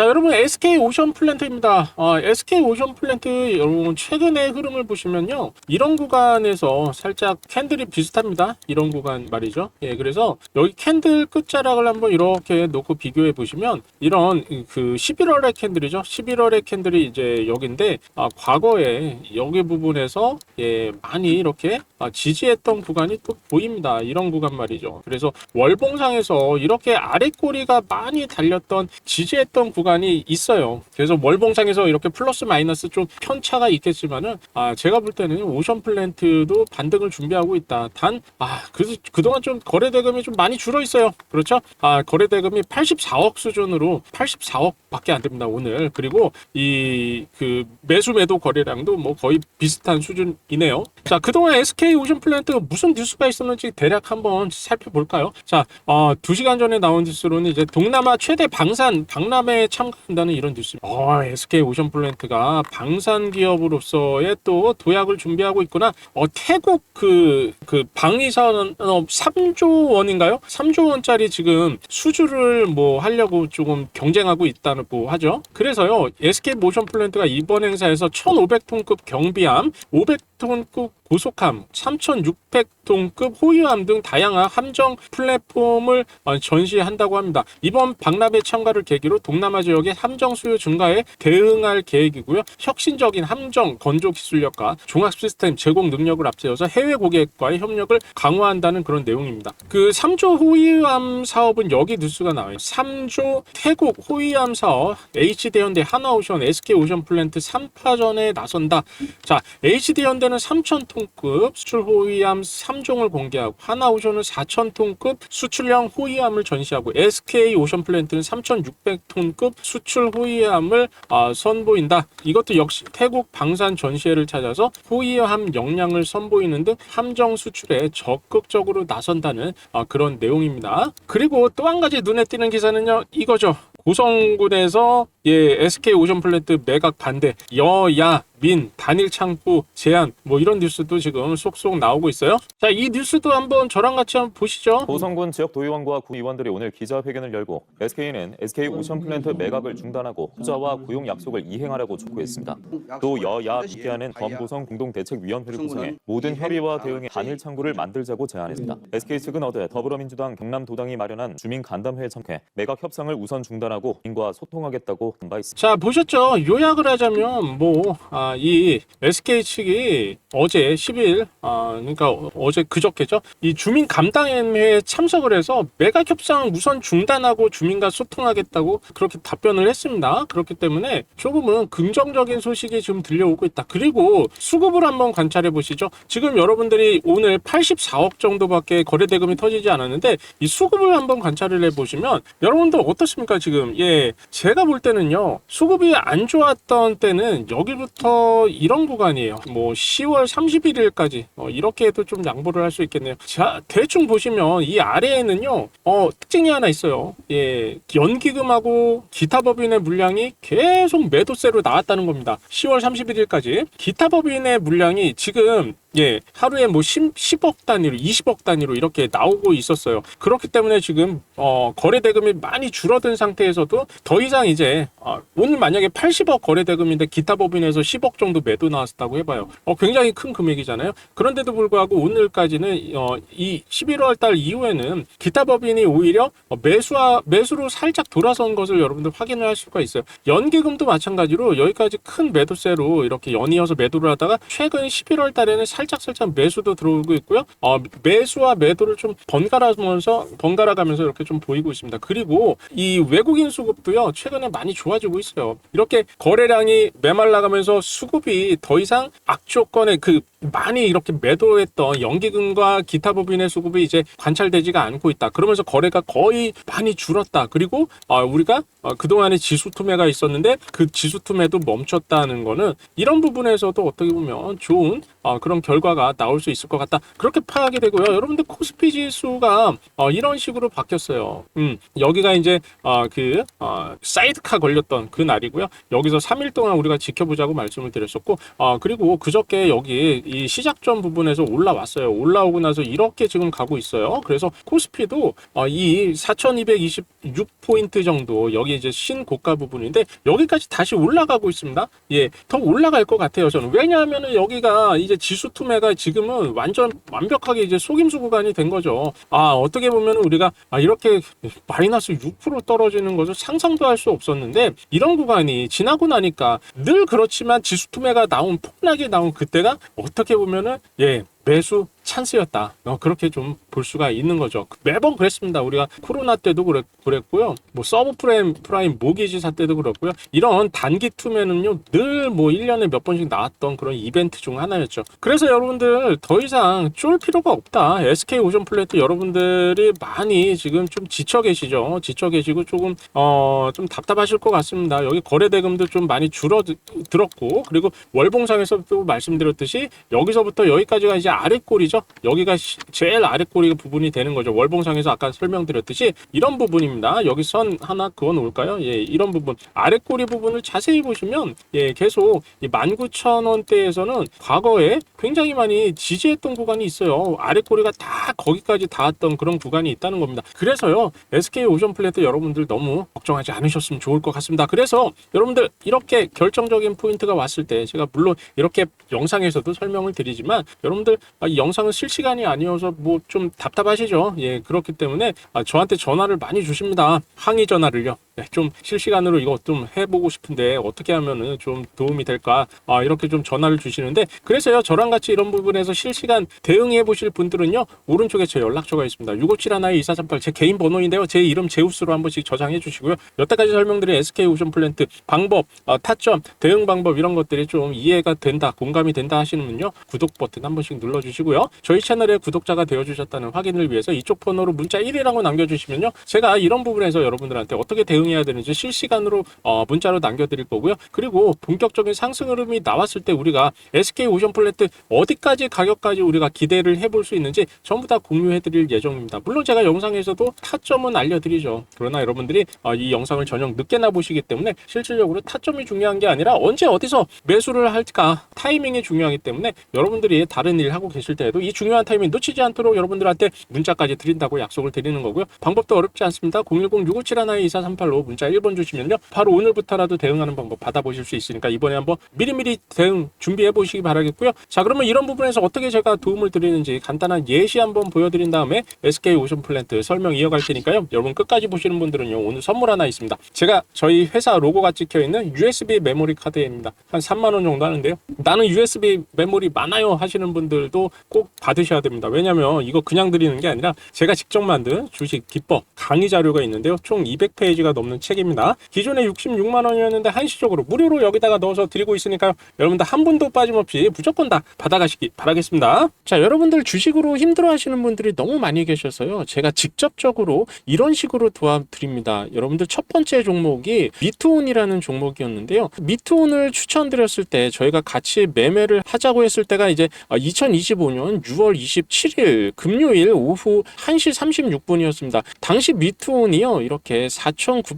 자, 여러분 SK 오션 플랜트입니다. 아, SK 오션 플랜트 여러분 최근의 흐름을 보시면요. 이런 구간에서 살짝 캔들이 비슷합니다. 이런 구간 말이죠. 예, 그래서 여기 캔들 끝자락을 한번 이렇게 놓고 비교해 보시면 이런 그 11월의 캔들이죠. 11월의 캔들이 이제 여기인데 아, 과거에 여기 부분에서 예, 많이 이렇게 아, 지지했던 구간이 또 보입니다. 이런 구간 말이죠. 그래서 월봉상에서 이렇게 아랫꼬리가 많이 달렸던 지지했던 구간 이 있어요. 그래서 월봉상에서 이렇게 플러스 마이너스 좀 편차가 있겠지만은 아, 제가 볼 때는 오션 플랜트도 반등을 준비하고 있다. 단, 아, 그, 그동안 좀 거래 대금이 좀 많이 줄어 있어요. 그렇죠? 아, 거래 대금이 84억 수준으로 84억 밖에 안 됩니다. 오늘. 그리고 이 그 매수 매도 거래량도 뭐 거의 비슷한 수준이네요. 자, 그동안 SK 오션 플랜트 무슨 뉴스가 있었는지 대략 한번 살펴볼까요? 자, 어, 2시간 전에 나온 뉴스로는 이제 동남아 최대 방산 박람회에 참가한다는 이런 뉴스입니다. 어, SK 오션 플랜트가 방산 기업으로서의 또 도약을 준비하고 있구나. 어, 태국 그, 그 방위산업 3조 원인가요? 3조 원짜리 지금 수주를 뭐 하려고 조금 경쟁하고 있다고 하죠. 그래서요, SK 모션 플랜트가 이번 행사에서 1,500톤급 경비함, 500톤급 고속함, 3,600톤급 호위함 등 다양한 함정 플랫폼을 어, 전시한다고 합니다. 이번 박람회 참가를 계기로 동남아 지역의 함정 수요 증가에 대응할 계획이고요. 혁신적인 함정 건조 기술력과 종합 시스템 제공 능력을 앞세워서 해외 고객과의 협력을 강화한다는 그런 내용입니다. 그 3조 호위함 사업은 여기 뉴스가 나와요. 3조 태국 호위함 사업 HD현대 하나오션 SK 오션 플랜트 3파전에 나선다. 자, HD현대는 3,000톤 급 수출 호위함 3종을 공개하고 하나오션은 4,000톤급 수출형 호위함을 전시하고 SK 오션 플랜트는 3,600톤급 수출 호위함을 아, 선보인다. 이것도 역시 태국 방산 전시회를 찾아서 호위함 역량을 선보이는 등 함정 수출에 적극적으로 나선다는 아, 그런 내용입니다. 그리고 또 한 가지 눈에 띄는 기사는요, 이거죠. 고성군에서 예, SK 오션 플랜트 매각 반대, 여야 민 단일 창구 제한 뭐 이런 뉴스도 지금 쏙쏙 나오고 있어요. 자, 이 뉴스도 한번 저랑 같이 한번 보시죠. 고성군 지역 도의원과 구의원들이 오늘 기자회견을 열고 SK는 SK 오션 플랜트 매각을 중단하고 투자와 고용 약속을 이행하라고 촉구했습니다. 또 여야 함께하는 범고성 공동대책위원회를 구성해 모든 협의와 대응에 단일 창구를 만들자고 제안했습니다. SK 측은 어제 더불어민주당 경남도당이 마련한 주민 간담회에 참가해 매각 협상을 우선 중단하고 민과 소통하겠다고 한바 있습니다. 자 보셨죠? 요약을 하자면 뭐이 SK 측이 어제 10일 아 그러니까 어- 어제 그저께죠 이 주민 감당회에 참석을 해서 매각 협상 우선 중단하고 주민과 소통하겠다고 그렇게 답변을 했습니다. 그렇기 때문에 조금은 긍정적인 소식이 지금 들려오고 있다. 그리고 수급을 한번 관찰해 보시죠. 지금 여러분들이 오늘 84억 정도밖에 거래 대금이 터지지 않았는데 이 수급을 한번 관찰을 해 보시면 여러분들 어떻습니까 지금? 예, 제가 볼 때는 요 수급이 안 좋았던 때는 여기부터 이런 구간이에요. 뭐 10월 31일까지 어, 이렇게 해도 좀 양보를 할 수 있겠네요. 자 대충 보시면 이 아래에는요 어, 특징이 하나 있어요. 예, 연기금하고 기타 법인의 물량이 계속 매도세로 나왔다는 겁니다. 10월 31일까지 기타 법인의 물량이 지금 예, 하루에 뭐 10, 10억 단위로, 20억 단위로 이렇게 나오고 있었어요. 그렇기 때문에 지금, 어, 거래 대금이 많이 줄어든 상태에서도 더 이상 이제, 어, 오늘 만약에 80억 거래 대금인데 기타 법인에서 10억 정도 매도 나왔다고 해봐요. 어, 굉장히 큰 금액이잖아요. 그런데도 불구하고 오늘까지는, 어, 이 11월 달 이후에는 기타 법인이 오히려 어, 매수와, 매수로 살짝 돌아선 것을 여러분들 확인을 할 수가 있어요. 연기금도 마찬가지로 여기까지 큰 매도세로 이렇게 연이어서 매도를 하다가 최근 11월 달에는 살짝 살짝 매수도 들어오고 있고요. 어, 매수와 매도를 좀 번갈아가면서 번갈아 가면서 이렇게 좀 보이고 있습니다. 그리고 이 외국인 수급도요 최근에 많이 좋아지고 있어요. 이렇게 거래량이 메말라가면서 수급이 더 이상 악조건에 그 많이 이렇게 매도했던 연기금과 기타 법인의 수급이 이제 관찰되지가 않고 있다. 그러면서 거래가 거의 많이 줄었다. 그리고 어, 우리가 어, 그동안에 지수 투매가 있었는데 그 지수 투매도 멈췄다는 거는 이런 부분에서도 어떻게 보면 좋은 어, 그런 결과가 나올 수 있을 것 같다. 그렇게 파악이 되고요. 여러분들 코스피 지수가 어, 이런 식으로 바뀌었어요. 음, 여기가 이제 어, 그 어, 사이드카 걸렸던 그 날이고요. 여기서 3일 동안 우리가 지켜보자고 말씀을 드렸었고, 어, 그리고 그저께 여기 이 시작점 부분에서 올라왔어요. 올라오고 나서 이렇게 지금 가고 있어요. 그래서 코스피도 어, 이 4,226포인트 정도 여기 이제 신고가 부분인데 여기까지 다시 올라가고 있습니다. 예, 더 올라갈 것 같아요. 저는 왜냐하면은 여기가 이제 지수 투매가 지금은 완전 완벽하게 이제 속임수 구간이 된 거죠. 아 어떻게 보면 우리가 아, 이렇게 마이너스 6% 떨어지는 것을 상상도 할 수 없었는데 이런 구간이 지나고 나니까 늘 그렇지만 지수 투매가 나온 폭락이 나온 그때가 어떻게 보면은 예 매수 찬스였다. 어, 그렇게 좀 볼 수가 있는 거죠. 매번 그랬습니다. 우리가 코로나 때도 그랬, 그랬고요. 뭐 서브 프라임, 프라임 모기지사 때도 그렇고요. 이런 단기 투매는요, 늘 뭐 1년에 몇 번씩 나왔던 그런 이벤트 중 하나였죠. 그래서 여러분들 더 이상 쫄 필요가 없다. SK 오션 플래트 여러분들이 많이 지금 좀 지쳐 계시죠. 지쳐 계시고 조금, 어, 좀 답답하실 것 같습니다. 여기 거래 대금도 좀 많이 줄어들었고, 그리고 월봉상에서 또 말씀드렸듯이 여기서부터 여기까지가 이제 아랫골이죠. 여기가 시- 제일 아랫골이 부분이 되는 거죠. 월봉상에서 아까 설명드렸듯이 이런 부분입니다. 여기 선 하나 그어 놓을까요? 예, 이런 부분 아랫골이 부분을 자세히 보시면 예, 계속 이 19,000원대에서는 과거에 굉장히 많이 지지했던 구간이 있어요. 아랫골이가 다 거기까지 닿았던 그런 구간이 있다는 겁니다. 그래서요, SK 오션 플래트 여러분들 너무 걱정하지 않으셨으면 좋을 것 같습니다. 그래서 여러분들 이렇게 결정적인 포인트가 왔을 때 제가 물론 이렇게 영상에서도 설명을 드리지만 여러분들 아, 이 영상은 실시간이 아니어서 뭐 좀 답답하시죠? 예, 그렇기 때문에 아, 저한테 전화를 많이 주십니다. 항의 전화를요. 네, 좀 실시간으로 이거 좀 해보고 싶은데 어떻게 하면은 좀 도움이 될까? 아, 이렇게 좀 전화를 주시는데 그래서요 저랑 같이 이런 부분에서 실시간 대응해 보실 분들은요 오른쪽에 제 연락처가 있습니다. 6571-2438제 개인 번호인데요. 제 이름 제우스로 한 번씩 저장해 주시고요. 여태까지 설명드린 SK 오션 플랜트 방법, 어, 타점, 대응 방법 이런 것들이 좀 이해가 된다, 공감이 된다 하시는 분요 구독 버튼 한 번씩 눌러 주시고요. 저희 채널의 구독자가 되어 주셨다는 확인을 위해서 이쪽 번호로 문자 1이라고 남겨 주시면요. 제가 이런 부분에서 여러분들한테 어떻게 대응 해야 되는지 실시간으로 어, 문자로 남겨 드릴 거고요. 그리고 본격적인 상승 흐름이 나왔을 때 우리가 SK 오션 플래트 어디까지 가격까지 우리가 기대를 해볼 수 있는지 전부 다 공유해 드릴 예정입니다. 물론 제가 영상에서도 타점은 알려드리죠. 그러나 여러분들이 어, 이 영상을 저녁 늦게나 보시기 때문에 실질적으로 타점이 중요한 게 아니라 언제 어디서 매수를 할까 타이밍이 중요하기 때문에 여러분들이 다른 일 하고 계실 때에도 이 중요한 타이밍 놓치지 않도록 여러분들한테 문자까지 드린다고 약속을 드리는 거고요. 방법도 어렵지 않습니다. 010-6571-2438로 문자 1번 주시면요. 바로 오늘부터라도 대응하는 방법 받아보실 수 있으니까 이번에 한번 미리미리 대응 준비해 보시기 바라겠고요. 자 그러면 이런 부분에서 어떻게 제가 도움을 드리는지 간단한 예시 한번 보여드린 다음에 SK 오션 플랜트 설명 이어갈 테니까요. 여러분 끝까지 보시는 분들은요. 오늘 선물 하나 있습니다. 제가 저희 회사 로고가 찍혀 있는 USB 메모리 카드입니다. 한 3만 원 정도 하는데요. 나는 USB 메모리 많아요 하시는 분들도 꼭 받으셔야 됩니다. 왜냐면 이거 그냥 드리는 게 아니라 제가 직접 만든 주식 기법 강의 자료가 있는데요. 총 200페이지가 넘는 책입니다. 기존에 66만 원이었는데 한시적으로 무료로 여기다가 넣어서 드리고 있으니까요. 여러분들 한 분도 빠짐없이 무조건 다 받아가시기 바라겠습니다. 자, 여러분들 주식으로 힘들어 하시는 분들이 너무 많이 계셔서요. 제가 직접적으로 이런 식으로 도와드립니다. 여러분들 첫 번째 종목이 미투온이라는 종목이었는데요. 미투온을 추천드렸을 때 저희가 같이 매매를 하자고 했을 때가 이제 2025년 6월 27일 금요일 오후 1시 36분이었습니다. 당시 미투온이요. 이렇게 4,900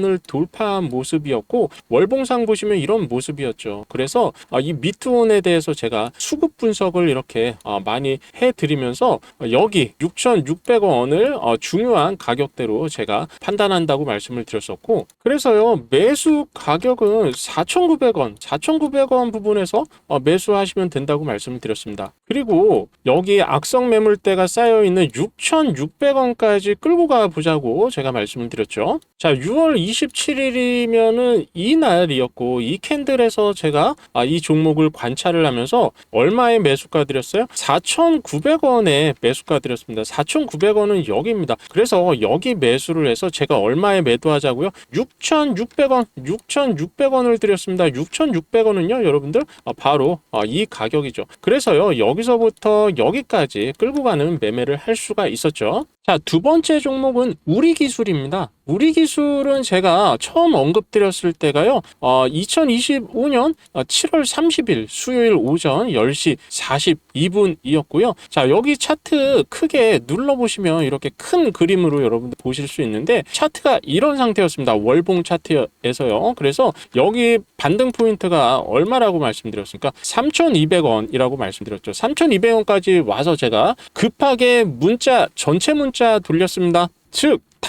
원을 돌파한 모습이었고 월봉상 보시면 이런 모습이었죠. 그래서 아, 이 미투온에 대해서 제가 수급 분석을 이렇게 아, 많이 해드리면서 여기 6,600원을 어, 중요한 가격대로 제가 판단한다고 말씀을 드렸었고 그래서요 매수 가격은 4,900원, 4,900원 부분에서 어, 매수하시면 된다고 말씀을 드렸습니다. 그리고 여기 악성 매물대가 쌓여 있는 6,600원까지 끌고 가 보자고 제가 말씀을 드렸죠. 자, 6월 27일이면은 이 날이었고 이 캔들에서 제가 아, 이 종목을 관찰을 하면서 얼마에 매수가 드렸어요? 4,900원에 매수가 드렸습니다. 4,900원은 여기입니다. 그래서 여기 매수를 해서 제가 얼마에 매도하자고요? 6,600원, 6,600원을 드렸습니다. 6,600원은요, 여러분들 아, 바로 아, 이 가격이죠. 그래서요, 여기서부터 여기까지 끌고 가는 매매를 할 수가 있었죠. 자, 두 번째 종목은 우리 기술입니다. 우리 기술은 제가 처음 언급드렸을 때가요, 어, 2025년 7월 30일 수요일 오전 10시 42분이었고요. 자, 여기 차트 크게 눌러보시면 이렇게 큰 그림으로 여러분들 보실 수 있는데, 차트가 이런 상태였습니다. 월봉 차트에서요. 그래서 여기 반등 포인트가 얼마라고 말씀드렸습니까? 3,200원이라고 말씀드렸죠. 3,200원까지 와서 제가 급하게 문자, 전체 문자 돌렸습니다. 즉,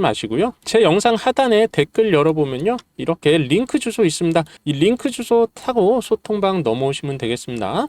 마시고요. 제 영상 하단에 댓글 열어보면요. 이렇게 링크 주소 있습니다. 이 링크 주소 타고 소통방 넘어오시면 되겠습니다.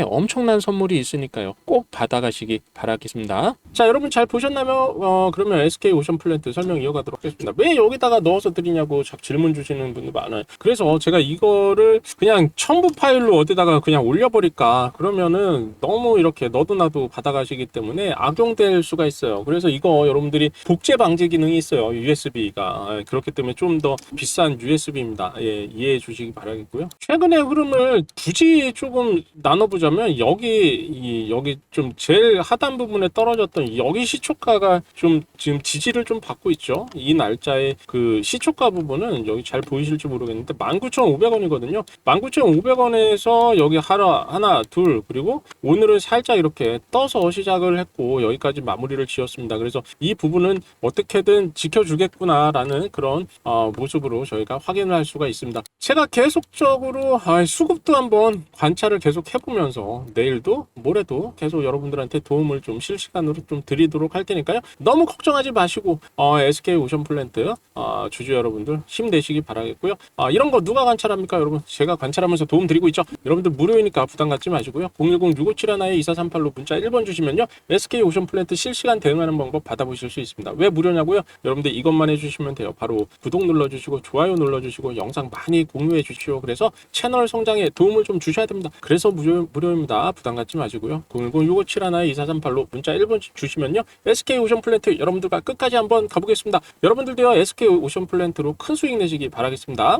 엄청난 선물이 있으니까요. 꼭 받아가시기 바라겠습니다. 자, 여러분 잘 보셨나요? 어, 그러면 SK 오션 플랜트 설명 이어가도록 하겠습니다. 왜 여기다가 넣어서 드리냐고 질문 주시는 분들 많아요. 그래서 제가 이거를 그냥 첨부 파일로 어디다가 그냥 올려버릴까? 그러면은 너무 이렇게 너도 나도 받아가시기 때문에 악용될 수가 있어요. 그래서 이거 여러분들이 복제 방지 기능이 있어요. USB가. 그렇기 때문에 좀 더 비싼 USB입니다. 예, 이해해 주시기 바라겠고요. 최근의 흐름을 굳이 조금 나눠보자 면 여기 이 여기 좀 제일 하단 부분에 떨어졌던 여기 시초가가 좀 지금 지지를 좀 받고 있죠. 이 날짜의 그 시초가 부분은 여기 잘 보이실지 모르겠는데 19,500원이거든요. 19,500원에서 여기 하나 하나 둘 그리고 오늘은 살짝 이렇게 떠서 시작을 했고 여기까지 마무리를 지었습니다. 그래서 이 부분은 어떻게든 지켜주겠구나라는 그런 어, 모습으로 저희가 확인을 할 수가 있습니다. 제가 계속적으로 아, 수급도 한번 관찰을 계속 해보면서 내일도 모레도 계속 여러분들한테 도움을 좀 실시간으로 좀 드리도록 할 테니까요. 너무 걱정하지 마시고 어, SK 오션 플랜트 어, 주주 여러분들 힘내시기 바라겠고요. 아, 이런 거 누가 관찰합니까, 여러분? 제가 관찰하면서 도움 드리고 있죠. 여러분들 무료이니까 부담 갖지 마시고요. 010-6571-2438로 문자 1번 주시면요. SK 오션 플랜트 실시간 대응하는 방법 받아보실 수 있습니다. 왜 무료냐고요? 여러분들 이것만 해주시면 돼요. 바로 구독 눌러주시고 좋아요 눌러주시고 영상 많이 공유해 주시오. 그래서 채널 성장에 도움을 좀 주셔야 됩니다. 그래서 무료, 무료 입니다. 부담 갖지 마시고요. 010-6571-2438로 문자 1번 주시면요. SK 오션 플랜트 여러분들과 끝까지 한번 가보겠습니다. 여러분들도요. SK 오션 플랜트로 큰 수익 내시기 바라겠습니다.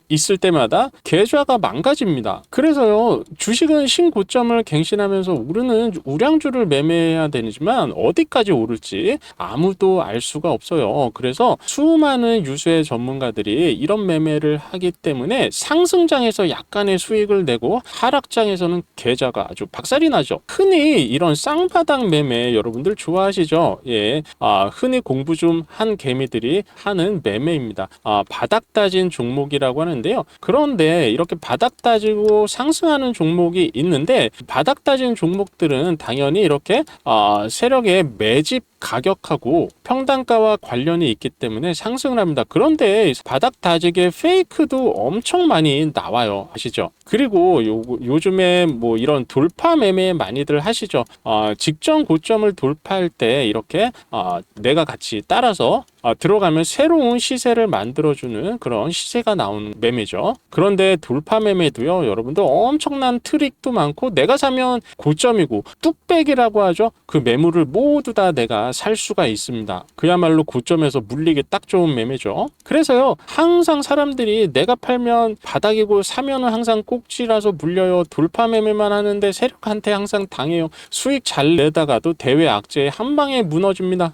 있을 때마다 계좌가 망가집니다. 그래서요 주식은 신고점을 갱신하면서 오르는 우량주를 매매해야 되지만 어디까지 오를지 아무도 알 수가 없어요. 그래서 수많은 유수의 전문가들이 이런 매매를 하기 때문에 상승장에서 약간의 수익을 내고 하락장에서는 계좌가 아주 박살이 나죠. 흔히 이런 쌍바닥 매매 여러분들 좋아하시죠? 예, 아, 흔히 공부 좀 한 개미들이 하는 매매입니다. 아, 바닥 따진 종목이라고 하는 데요. 그런데 이렇게 바닥 따지고 상승하는 종목이 있는데 바닥 따진 종목들은 당연히 이렇게 아, 세력의 매집 가격하고 평단가와 관련이 있기 때문에 상승을 합니다. 그런데 바닥 다지게 페이크도 엄청 많이 나와요. 아시죠? 그리고 요, 요즘에 뭐 이런 돌파 매매 많이들 하시죠. 아, 직전 고점을 돌파할 때 이렇게 아, 내가 같이 따라서 아, 들어가면 새로운 시세를 만들어주는 그런 시세가 나오는 매매죠. 그런데 돌파 매매도요, 여러분들 엄청난 트릭도 많고 내가 사면 고점이고 뚝배기라고 하죠. 그 매물을 모두 다 내가 살 수가 있습니다. 그야말로 고점에서 물리기 딱 좋은 매매죠. 그래서요, 항상 사람들이 내가 팔면 바닥이고 사면은 항상 꼭지라서 물려요. 돌파 매매만 하는데 세력한테 항상 당해요. 수익 잘 내다가도 대외 악재에 한 방에 무너집니다.